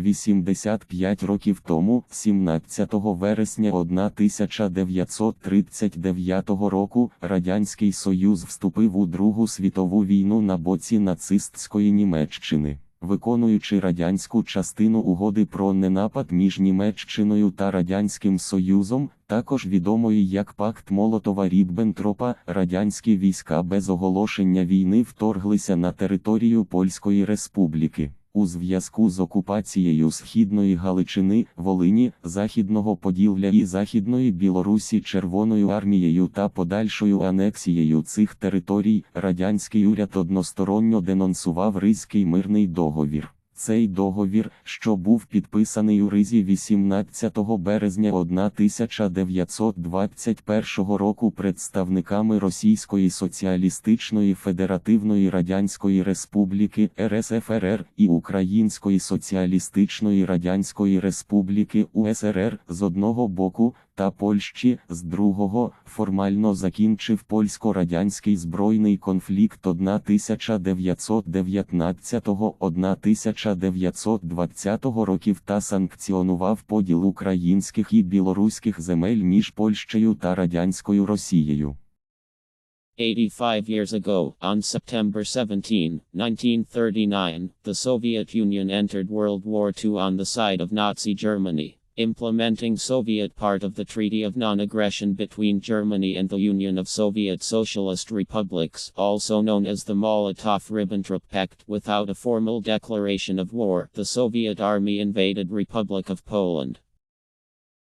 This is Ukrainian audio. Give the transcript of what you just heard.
85 років тому, 17 вересня 1939 року, Радянський Союз вступив у Другу світову війну на боці нацистської Німеччини. Виконуючи радянську частину угоди про ненапад між Німеччиною та Радянським Союзом, також відомої як Пакт Молотова Ріббентропа, радянські війська без оголошення війни вторглися на територію Польської Республіки. У зв'язку з окупацією Східної Галичини, Волині, Західного Поділля і Західної Білорусі Червоною армією та подальшою анексією цих територій, радянський уряд односторонньо денонсував Ризький мирний договір. Цей договір, що був підписаний у Ризі 18 березня 1921 року представниками Російської Соціалістичної Федеративної Радянської Республіки РСФРР і Української Соціалістичної Радянської Республіки УСРР з одного боку, та Польщі з другого формально закінчив польсько-радянський збройний конфлікт 1919-1920 років та санкціонував поділ українських і білоруських земель між Польщею та радянською Росією. 85 years ago, on September 17, 1939, the Soviet Union entered World War II on the side of Nazi Germany, implementing Soviet part of the Treaty of Non-Aggression between Germany and the Union of Soviet Socialist Republics, also known as the Molotov-Ribbentrop Pact. Without a formal declaration of war, the Soviet army invaded Republic of Poland.